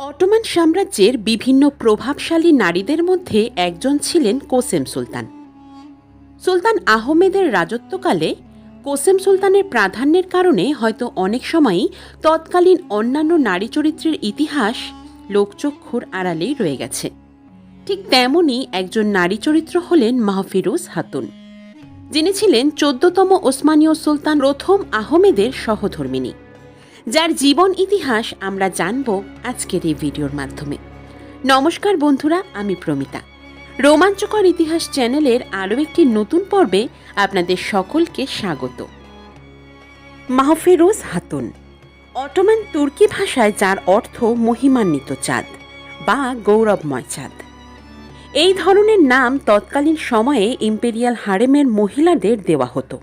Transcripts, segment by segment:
Ottoman সাম্রাজ্যের বিভিন্ন প্রভাবশালী নারীদের মধ্যে একজন ছিলেন কোসেম সুলতান। সুলতান আহমেদের রাজত্বকালে কোসেম সুলতানের প্রাধান্যের কারণে হয়তো অনেক সময়ই তৎকালীন অন্যান্য নারী চরিত্রের ইতিহাস লোকচক্ষুর আড়ালেই রয়ে গেছে। ঠিক তেমনই একজন নারী চরিত্র হলেন মাহফিরুজ হাতুন। যিনি ছিলেন চোদ্দতম ওসমানীয় সুলতান প্রথম আহমেদের সহধর্মিনী। যার জীবন ইতিহাস আমরা জানব আজকের এই ভিডিওর মাধ্যমে। নমস্কার বন্ধুরা, আমি প্রমিতা। রোমাঞ্চকর ইতিহাস চ্যানেলের আরও একটি নতুন পর্বে আপনাদের সকলকে স্বাগত। মাহফিরোজ হাতুন, অটোমান তুর্কি ভাষায় যার অর্থ মহিমান্বিত চাঁদ বা গৌরবময় চাঁদ। এই ধরনের নাম তৎকালীন সময়ে ইম্পেরিয়াল হারেমের মহিলাদের দেওয়া হতো।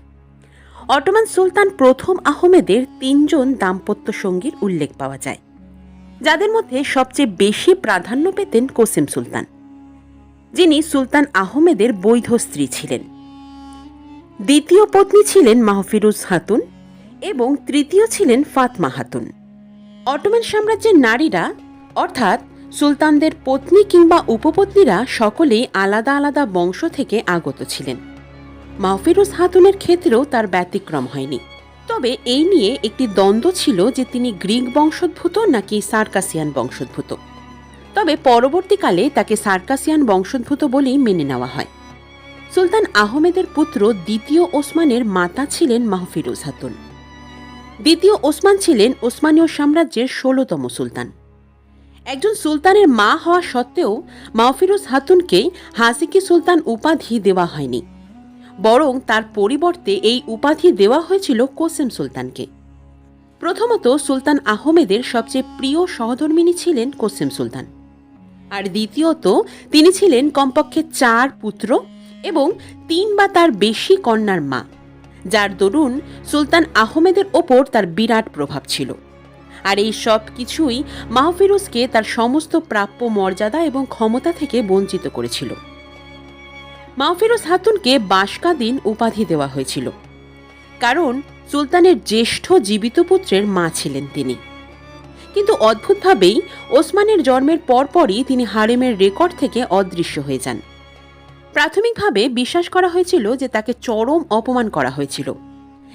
অটোমান সুলতান প্রথম আহমেদের তিনজন দাম্পত্য সঙ্গীর উল্লেখ পাওয়া যায়, যাদের মধ্যে সবচেয়ে বেশি প্রাধান্য পেতেন কোসেম সুলতান, যিনি সুলতান আহমেদের বৈধ স্ত্রী ছিলেন। দ্বিতীয় পত্নী ছিলেন মাহফিরুজ হাতুন এবং তৃতীয় ছিলেন ফাতমা হাতুন অটোমান সাম্রাজ্যের নারীরা, অর্থাৎ সুলতানদের পত্নী কিংবা উপপত্নীরা সকলেই আলাদা আলাদা বংশ থেকে আগত ছিলেন। মাহফিরুজ হাতুনের ক্ষেত্রেও তার ব্যতিক্রম হয়নি। তবে এই নিয়ে একটি দ্বন্দ্ব ছিল যে তিনি গ্রিক বংশোদ্ভূত নাকি সার্কাসিয়ান বংশোদ্ভূত। তবে পরবর্তীকালে তাকে সার্কাসিয়ান বংশোদ্ভূত বলেই মেনে নেওয়া হয়। সুলতান আহমেদের পুত্র দ্বিতীয় ওসমানের মাতা ছিলেন মাহফিরুজ হাতুন। দ্বিতীয় ওসমান ছিলেন ওসমানীয় সাম্রাজ্যের ষোলতম সুলতান। একজন সুলতানের মা হওয়া সত্ত্বেও মাহফিরুজ হাতুনকে হাসিকি সুলতান উপাধি দেওয়া হয়নি। বরং তার পরিবর্তে এই উপাধি দেওয়া হয়েছিল কোসেম সুলতানকে। প্রথমত সুলতান আহমেদের সবচেয়ে প্রিয় সহধর্মিনী ছিলেন কোসেম সুলতান। আর দ্বিতীয়ত, তিনি ছিলেন কমপক্ষে চার পুত্র এবং তিন বা তার বেশি কন্যার মা, যার দরুন সুলতান আহমেদের ওপর তার বিরাট প্রভাব ছিল। আর এই সব কিছুই মাহফিরুজকে তার সমস্ত প্রাপ্য মর্যাদা এবং ক্ষমতা থেকে বঞ্চিত করেছিল। মাহফিরুজ হাতুনকে বাসকাদিন উপাধি দেওয়া হয়েছিল। কারণ সুলতানের জ্যেষ্ঠ জীবিত পুত্রের মা ছিলেন তিনি। কিন্তু অদ্ভুতভাবেই ওসমানের জন্মের পরপরই তিনি হারেমের রেকর্ড থেকে অদৃশ্য হয়ে যান। প্রাথমিকভাবে বিশ্বাস করা হয়েছিল যে তাকে চরম অপমান করা হয়েছিল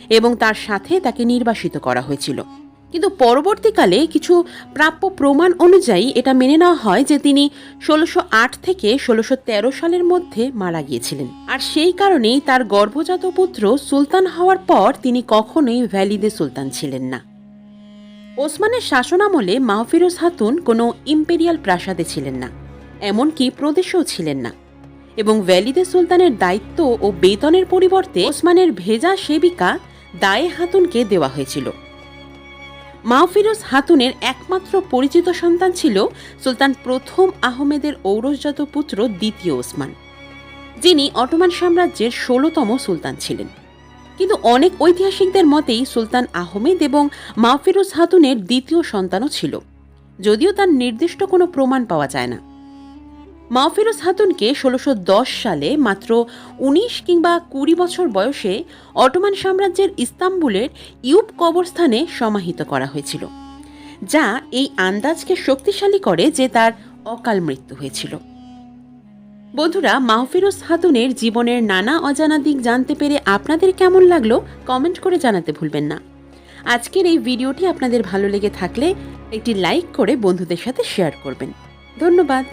এবং তার সাথে তাকে নির্বাসিত করা হয়েছিল। কিন্তু পরবর্তীকালে কিছু প্রাপ্য প্রমাণ অনুযায়ী এটা মেনে নেওয়া হয় যে তিনি ষোলোশো থেকে ষোলোশো সালের মধ্যে মারা গিয়েছিলেন। আর সেই কারণেই তার গর্ভজাত পুত্র সুলতান হওয়ার পর তিনি কখনোই ভ্যালিদে সুলতান ছিলেন না। ওসমানের শাসনামলে মাহফিরোজ হাতুন কোনো ইম্পেরিয়াল প্রাসাদে ছিলেন না, এমনকি প্রদেশেও ছিলেন না। এবং ভ্যালিদে সুলতানের দায়িত্ব ও বেতনের পরিবর্তে ওসমানের ভেজা সেবিকা দায়ে হাতুনকে দেওয়া হয়েছিল। মাহফিরোজ হাতুনের একমাত্র পরিচিত সন্তান ছিল সুলতান প্রথম আহমেদের ঔরসজাত পুত্র দ্বিতীয় ওসমান। যিনি অটোমান সাম্রাজ্যের ষোলতম সুলতান ছিলেন। কিন্তু অনেক ঐতিহাসিকদের মতেই সুলতান আহমেদ এবং মাহফিরোজ হাতুনের দ্বিতীয় সন্তানও ছিল। যদিও তার নির্দিষ্ট কোনো প্রমাণ পাওয়া যায় না। মাহফিরোজ হাতুনকে ষোলোশো সালে মাত্র উনিশ কিংবা কুড়ি বছর বয়সে অটোমান সাম্রাজ্যের ইস্তাম্বুলের ইউপ কবরস্থানে সমাহিত করা হয়েছিল, যা এই আন্দাজকে শক্তিশালী করে যে তার অকাল মৃত্যু হয়েছিল। বন্ধুরা মাহফিরোজ হাতুনের জীবনের নানা অজানা দিক জানতে পেরে আপনাদের কেমন লাগল কমেন্ট করে জানাতে ভুলবেন না। আজকের এই ভিডিওটি আপনাদের ভালো লেগে থাকলে একটি লাইক করে বন্ধুদের সাথে শেয়ার করবেন। ধন্যবাদ।